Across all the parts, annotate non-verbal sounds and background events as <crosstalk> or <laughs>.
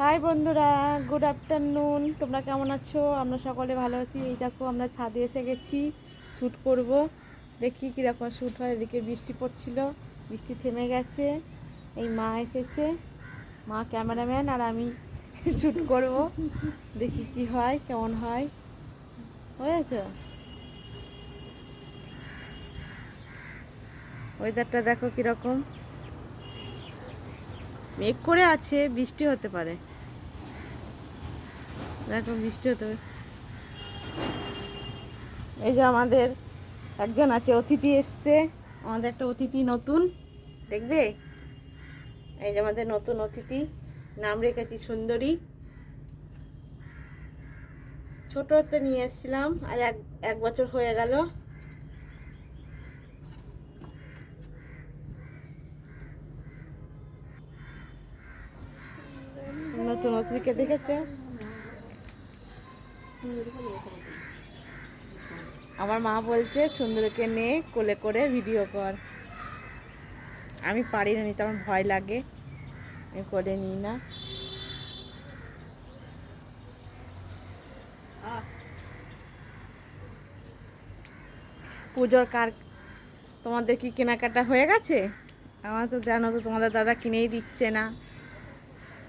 High বন্ধুরা good afternoon তোমরা কেমন আছো? আমরা সকলে ভালো আছি। এই দেখো, আমরা ছাদে এসে গেছি শ্যুট করব। দেখি কীরকম শ্যুট হয়। এদিকে বৃষ্টি পড়ছিল, বৃষ্টি থেমে গেছে। এই মা এসেছে, মা ক্যামেরাম্যান আর আমি <laughs> শ্যুট করব। দেখি কি হয়, কেমন হয়। হয়েছ ওয়েদারটা দেখো কীরকম। মেঘ করে আছে, বৃষ্টি হতে পারে। দেখো বৃষ্টি হতে এই যে আমাদের একজন আছে, অতিথি এসছে। আমাদের একটা অতিথি নতুন, দেখবে? এই যে আমাদের নতুন অতিথি, নাম রেখেছি সুন্দরী। ছোটোতে নিয়ে এসেছিলাম, আজ এক এক বছর হয়ে গেল। নতুন অতিথিকে দেখেছ? আমার মা বলছে, সুন্দরকে নে, কোলে করে ভিডিও কর। আমি পারি না, নিতে আমার ভয় লাগে। আমি করে নিই না। পুজোর কার, তোমাদের কি কেনাকাটা হয়ে গেছে? আমার তো জানো তো, তোমাদের দাদা কিনেই দিচ্ছে না।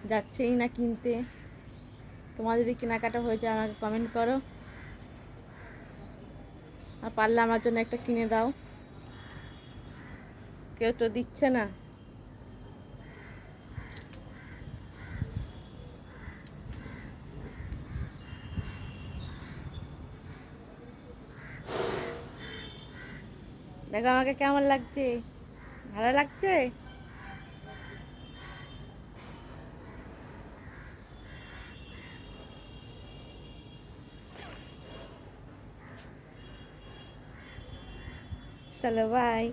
যাচ্ছেই না কিনতে। তোমার যদি কেনাকাটা হয়ে যায়, আমাকে কমেন্ট করো। আর পারলে আমার জন্য একটা কিনে দাও। কেউ তো দিচ্ছে না। দেখো আমাকে কেমন লাগছে? ভালো লাগছে? চলো বাই